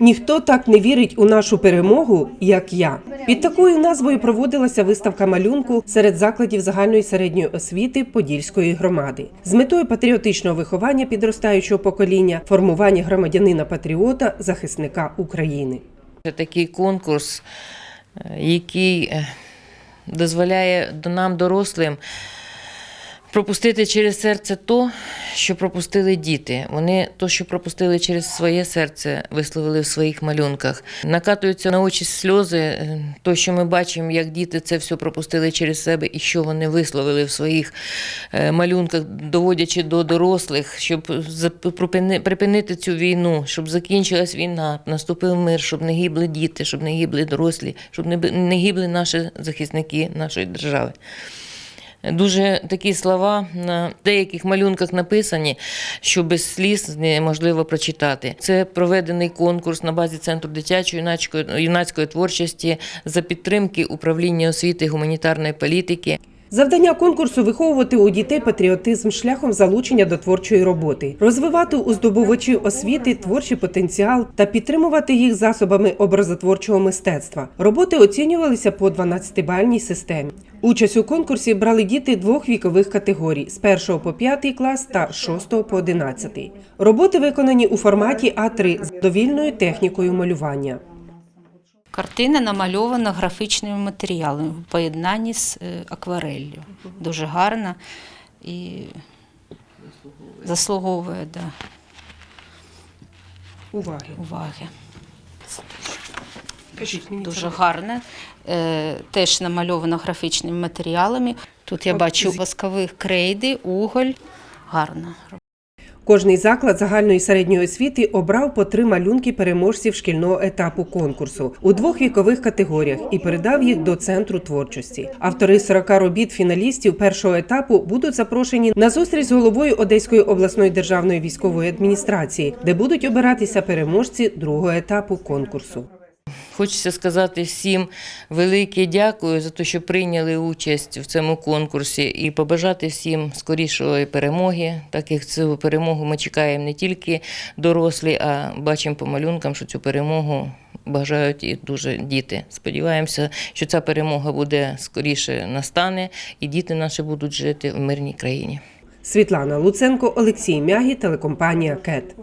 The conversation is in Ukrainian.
Ніхто так не вірить у нашу перемогу, як я. Під такою назвою проводилася виставка малюнку серед закладів загальної середньої освіти Подільської громади з метою патріотичного виховання підростаючого покоління, формування громадянина патріота, захисника України. Це такий конкурс, е, який е, дозволяє нам, дорослим, пропустити через серце то, що пропустили діти. Вони то, що пропустили через своє серце, висловили в своїх малюнках. Накатуються на очі сльози, е, то, що ми бачимо, як діти це все пропустили через себе і що вони висловили в своїх е, малюнках, доводячи до дорослих, щоб припинити цю війну, щоб закінчилась війна, наступив мир, щоб не гибли діти, щоб не гибли дорослі, щоб не гибли наші захисники нашої держави. Дуже такі слова на деяких малюнках написані, що без сліз неможливо прочитати. Це проведений конкурс на базі Центру дитячої юнацької, юнацької творчості за підтримки управління освіти і гуманітарної політики. Завдання конкурсу виховувати у дітей патріотизм шляхом залучення до творчої роботи, розвивати у здобувачів освіти творчий потенціал та підтримувати їх засобами образотворчого мистецтва. Роботи оцінювалися по 12-бальній системі. Участь у конкурсі брали діти двох вікових категорій з 1 по 5 клас та з 6 по 11. Роботи виконані у форматі А3 з довільною технікою малювання. Картина намальована графічними матеріалами в поєднанні з е, аквареллю. Дуже гарна і заслуговує да, Уваги. уваги. Кажіть мені Дуже гарна. Е, Теж намальована графічними матеріалами. Тут я бачу воскових крейди, уголь. Гарна. Кожний заклад загальної середньої освіти обрав по три малюнки переможців шкільного етапу конкурсу у двох вікових категоріях і передав їх до центру творчості. Автори 40 робіт фіналістів першого етапу будуть запрошені на зустріч з головою Одеської обласної державної військової адміністрації, де будуть обиратися переможці другого етапу конкурсу. Хочеться сказати всім велике дякую за те, що прийняли участь в цьому конкурсі, і побажати всім скорішої перемоги, так як цю перемогу ми чекаємо не тільки дорослі, а бачимо по малюнкам, що цю перемогу бажають і дуже діти. Сподіваємося, що ця перемога буде скоріше настане, і діти наші будуть жити в мирній країні. Світлана Луценко, Олексій Мягі, телекомпанія КЕТ.